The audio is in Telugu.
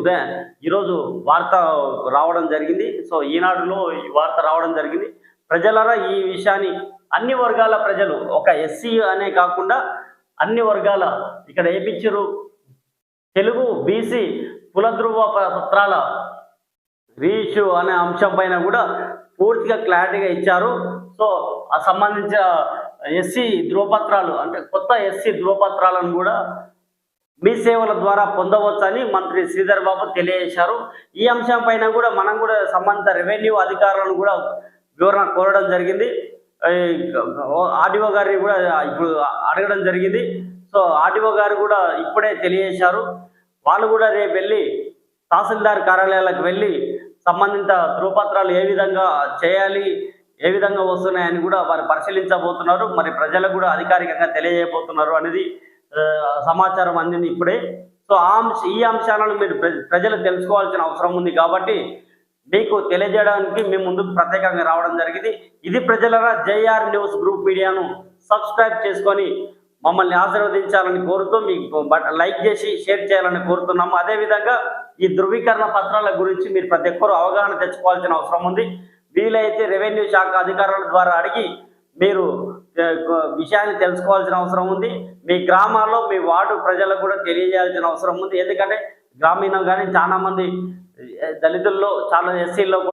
ఉదయం ఈరోజు వార్త రావడం జరిగింది. సో ఈనాడులో ఈ వార్త రావడం జరిగింది. ప్రజలరా ఈ విషయాన్ని అన్ని వర్గాల ప్రజలు ఒక ఎస్సీ అనే కాకుండా అన్ని వర్గాల ఇక్కడ ఏపించరు. తెలుగు బీసీ కులధృవ పత్రాల రీషు అనే అంశం పైన కూడా పూర్తిగా క్లారిటీగా ఇచ్చారు. సో ఆ సంబంధించిన ఎస్సీ ధృవపత్రాలు అంటే కొత్త ఎస్సీ ధృవపత్రాలను కూడా మీ సేవల ద్వారా పొందవచ్చని మంత్రి శ్రీధర్ బాబు తెలియజేశారు. ఈ అంశం పైన కూడా మనం కూడా సంబంధిత రెవెన్యూ అధికారులను కూడా వివరణ కోరడం జరిగింది. ఆర్డీఓ గారిని కూడా ఇప్పుడు అడగడం జరిగింది. సో ఆర్డీఓ గారు కూడా ఇప్పుడే తెలియజేశారు. వాళ్ళు కూడా రేపు వెళ్ళి తహసీల్దార్ కార్యాలయాలకు వెళ్ళి సంబంధిత ధృవపత్రాలు ఏ విధంగా చేయాలి ఏ విధంగా వస్తున్నాయని కూడా వారు పరిశీలించబోతున్నారు. మరి ప్రజలకు కూడా అధికారికంగా తెలియజేయబోతున్నారు అనేది సమాచారం అందింది ఇప్పుడే. సో ఆ ఈ అంశాలను మీరు ప్రజలు తెలుసుకోవాల్సిన అవసరం ఉంది కాబట్టి మీకు తెలియజేయడానికి మేము ముందుకు ప్రత్యేకంగా రావడం జరిగింది. ఇది ప్రజలరా జేఆర్ న్యూస్ గ్రూప్ మీడియాను సబ్స్క్రైబ్ చేసుకొని మమ్మల్ని ఆశీర్వదించాలని కోరుతూ మీకు బట్- లైక్ చేసి షేర్ చేయాలని కోరుతున్నాము. అదేవిధంగా ఈ ధృవీకరణ పత్రాల గురించి మీరు ప్రతి ఒక్కరూ అవగాహన తెచ్చుకోవాల్సిన అవసరం ఉంది. వీలైతే రెవెన్యూ శాఖ అధికారుల ద్వారా అడిగి మీరు విషయాన్ని తెలుసుకోవాల్సిన అవసరం ఉంది. మీ గ్రామాల్లో మీ వార్డు ప్రజలకు కూడా తెలియజేయాల్సిన అవసరం ఉంది. ఎందుకంటే గ్రామీణం కానీ చాలామంది దళితుల్లో చాలా ఎస్సీల్లో